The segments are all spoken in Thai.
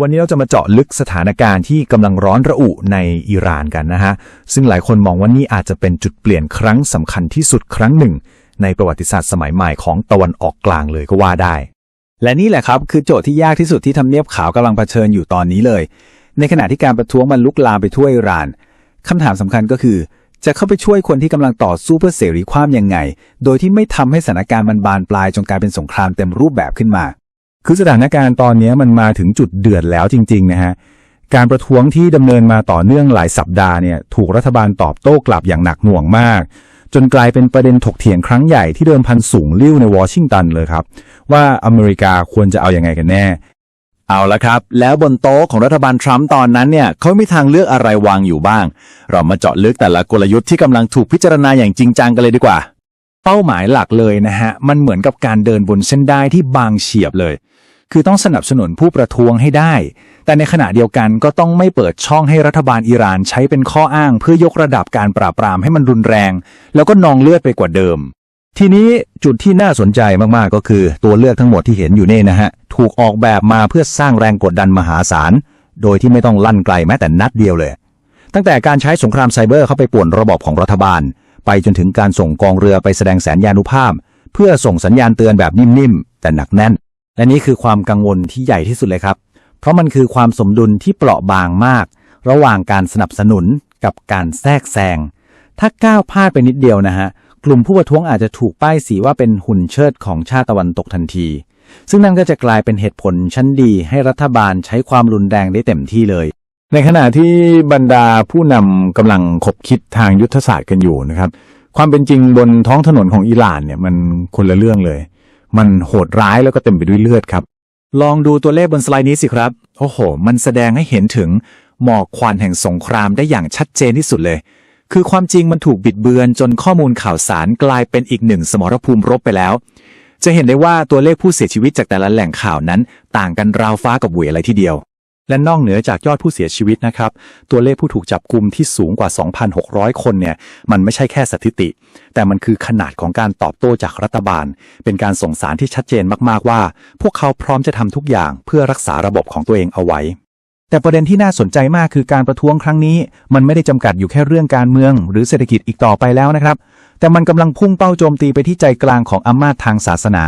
วันนี้เราจะมาเจาะลึกสถานการณ์ที่กำลังร้อนระอุในอิหร่านกันนะฮะ ซึ่งหลายคนมองว่านี่อาจจะเป็นจุดเปลี่ยนครั้งสำคัญที่สุดครั้งหนึ่ง ในประวัติศาสตร์สมัยใหม่ของตะวันออกกลางเลยก็ว่าได้ และนี่แหละครับ คือโจทย์ที่ยากที่สุดที่ทำเนียบขาวกำลังเผชิญอยู่ตอนนี้เลย ในขณะที่การประท้วงมันลุกลามไปทั่วอิหร่านคำถามสำคัญก็คือ จะเข้าไปช่วยคนที่กำลังต่อสู้เพื่อเสรีความยังไง โดยที่ไม่ทำให้สถานการณ์มันบานปลายจนกลายเป็นสงครามเต็มรูปแบบขึ้นมา คือสถานการณ์ตอนนี้มันมาถึงจุดเดือดแล้วจริง ๆ นะฮะ การประท้วงที่ดำเนินมาต่อเนื่องหลายสัปดาห์เนี่ยถูกรัฐบาลตอบโต้กลับอย่างหนักหน่วงมาก จนกลายเป็นประเด็นถกเถียงครั้งใหญ่ที่เดิมพันสูงลิ่วในวอชิงตันเลยครับ ว่าอเมริกาควรจะเอาอยัางไงกันแน่ เอาละครับ แล้วบนโต๊ะของรัฐบาลทรัมป์ตอนนั้นเนี่ยเขามีทางเลือกอะไรวางอยู่บ้าง เรามาเจาะลึกแต่ละกลยุทธ์ที่กำลังถูกพิจารณาอย่างจริงจังกันเลยดีกว่า เป้าหมายหลักเลยนะฮะ มันเหมือนกับการเดินบนเส้นได้ที่บางเฉียบเลย คือต้องสนับสนุนผู้ประท้วงให้ได้ แต่ในขณะเดียวกันก็ต้องไม่เปิดช่องให้รัฐบาลอิหร่านใช้เป็นข้ออ้าง เพื่อยกระดับการปราบปรามให้มันรุนแรง แล้วก็นองเลือดไปกว่าเดิม ทีนี้จุดที่น่าสนใจมากๆก็คือ ตัวเลือกทั้งหมดที่เห็นอยู่นี่นะฮะถูกออกแบบมาเพื่อสร้างแรงกดดันมหาศาลโดยที่ไม่ต้องลั่นไกลแม้แต่นัดเดียวเลย ตั้งแต่การใช้สงครามไซเบอร์เข้าไปป่วนระบบของรัฐบาล ไปจนถึงการส่งกองเรือไปแสดงแสนยานุภาพ เพื่อส่งสัญญาณเตือนแบบนิ่มๆ แต่หนักแน่น และนี่คือความกังวลที่ใหญ่ที่สุดเลยครับ เพราะมันคือความสมดุลที่เปราะบางมาก ระหว่างการสนับสนุนกับการแทรกแซง ถ้าก้าวพลาดไปนิดเดียวนะฮะ กลุ่มผู้ประท้วงอาจจะถูกป้ายสีว่าเป็นหุ่นเชิดของชาติตะวันตกทันที ซึ่งนั่นก็จะกลายเป็นเหตุผลชั้นดีให้รัฐบาลใช้ความรุนแรงได้เต็มที่เลย ในขณะที่บรรดาผู้นำกำลังคบคิดทางยุทธศาสตร์กันอยู่นะครับ ความเป็นจริงบนท้องถนนของอิหร่านเนี่ยมันคนละเรื่องเลย มันโหดร้ายแล้วก็เต็มไปด้วยเลือดครับ ลองดูตัวเลขบนสไลด์นี้สิครับ โอ้โห มันแสดงให้เห็นถึงหมอกควันแห่งสงครามได้อย่างชัดเจนที่สุดเลย คือความจริงมันถูกบิดเบือนจนข้อมูลข่าวสารกลายเป็นอีกหนึ่งสมรภูมิรบไปแล้ว จะเห็นได้ว่าตัวเลขผู้เสียชีวิตจากแต่ละแหล่งข่าวนั้น ต่างกันราวฟ้ากับเหวอะไรทีเดียว และนอกเหนือจากยอดผู้เสียชีวิตนะครับ ตัวเลขผู้ถูกจับกลุ่มที่สูงกว่า 2,600 คนเนี่ย มันไม่ใช่แค่สถิติ แต่มันคือขนาดของการตอบโต้จากรัฐบาล เป็นการส่งสารที่ชัดเจนมากๆว่า พวกเขาพร้อมจะทำทุกอย่างเพื่อรักษาระบบของตัวเองเอาไว้ แต่ประเด็นที่น่าสนใจมากคือการประท้วงครั้งนี้ มันไม่ได้จำกัดอยู่แค่เรื่องการเมือง หรือเศรษฐกิจอีกต่อไปแล้วนะครับ แต่มันกำลังพุ่งเป้าโจมตีไปที่ใจกลางของอำนาจทางศาสนา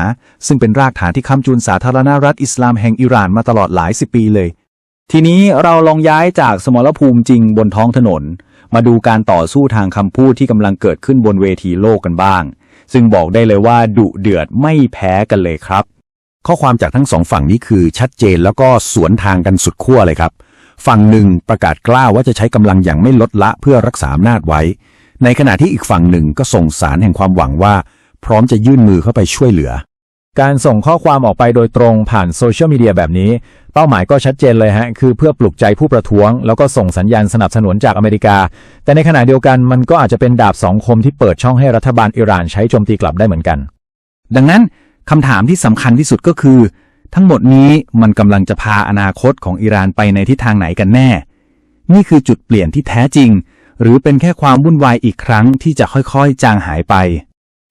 ซึ่งเป็นรากฐานที่ค้ำจุนสาธารณรัฐอิสลามแห่งอิหร่านมาตลอดหลายสิบปีเลย ทีนี้เราลองย้ายจากสมรภูมิจริงบนท้องถนน มาดูการต่อสู้ทางคำพูดที่กำลังเกิดขึ้นบนเวทีโลกกันบ้าง ซึ่งบอกได้เลยว่าดุเดือดไม่แพ้กันเลยครับ ข้อความจากทั้งสองฝั่งนี้คือชัดเจนแล้วก็สวนทางกันสุดขั้วเลยครับ ฝั่งหนึ่งประกาศกล้าวว่าจะใช้กำลังอย่างไม่ลดละเพื่อรักษาอำนาจไว้ ในขณะที่อีกฝั่งหนึ่งก็ส่งสารแห่งความหวังว่า พร้อมจะยื่นมือเข้าไปช่วยเหลือ การส่งข้อความออกไปโดยตรงผ่านโซเชียลมีเดียแบบนี้ เป้าหมายก็ชัดเจนเลยฮะ คือเพื่อปลุกใจผู้ประท้วง แล้วก็ส่งสัญญาณสนับสนุนจากอเมริกา แต่ในขณะเดียวกันมันก็อาจจะเป็นดาบสองคมที่เปิดช่องให้รัฐบาลอิหร่านใช้โจมตีกลับได้เหมือนกัน ดังนั้นคำถามที่สำคัญที่สุดก็คือ ทั้งหมดนี้มันกำลังจะพาอนาคตของอิหร่านไปในทิศทางไหนกันแน่ นี่คือจุดเปลี่ยนที่แท้จริง หรือเป็นแค่ความวุ่นวายอีกครั้งที่จะค่อยๆ จางหายไป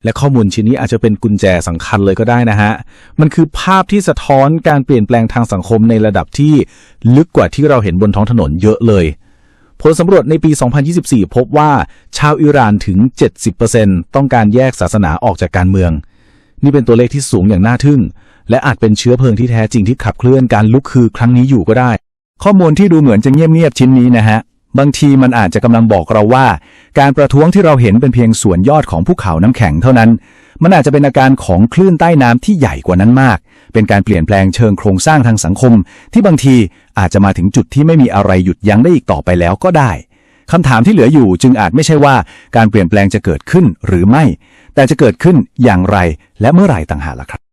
และข้อมูลชิ้นนี้อาจจะเป็นกุญแจสำคัญเลยก็ได้นะฮะ มันคือภาพที่สะท้อนการเปลี่ยนแปลงทางสังคมในระดับที่ลึกกว่าที่เราเห็นบนท้องถนนเยอะเลย ผลสำรวจในปี 2024 พบว่าชาวอิหร่านถึง 70%ต้องการแยกศาสนาออกจากการเมือง นี่เป็นตัวเลขที่สูงอย่างน่าทึ่ง และอาจเป็นเชื้อเพลิงที่แท้จริงที่ขับเคลื่อนการลุกคือครั้งนี้อยู่ก็ได้ ข้อมูลที่ดูเหมือนจะเงียบๆชิ้นนี้นะฮะ บางทีมันอาจจะกำลังบอกเราว่า การประท้วงที่เราเห็นเป็นเพียงส่วนยอดของภูเขาน้ำแข็งเท่านั้น มันอาจจะเป็นอาการของคลื่นใต้น้ำที่ใหญ่กว่านั้นมาก เป็นการเปลี่ยนแปลงเชิงโครงสร้างทางสังคม ที่บางทีอาจจะมาถึงจุดที่ไม่มีอะไรหยุดยั้งได้อีกต่อไปแล้วก็ได้คำถามที่เหลืออยู่จึงอาจไม่ใช่ว่าการเปลี่ยนแปลงจะเกิดขึ้นหรือไม่ แต่จะเกิดขึ้นอย่างไรและเมื่อไหร่ต่างหากล่ะครับ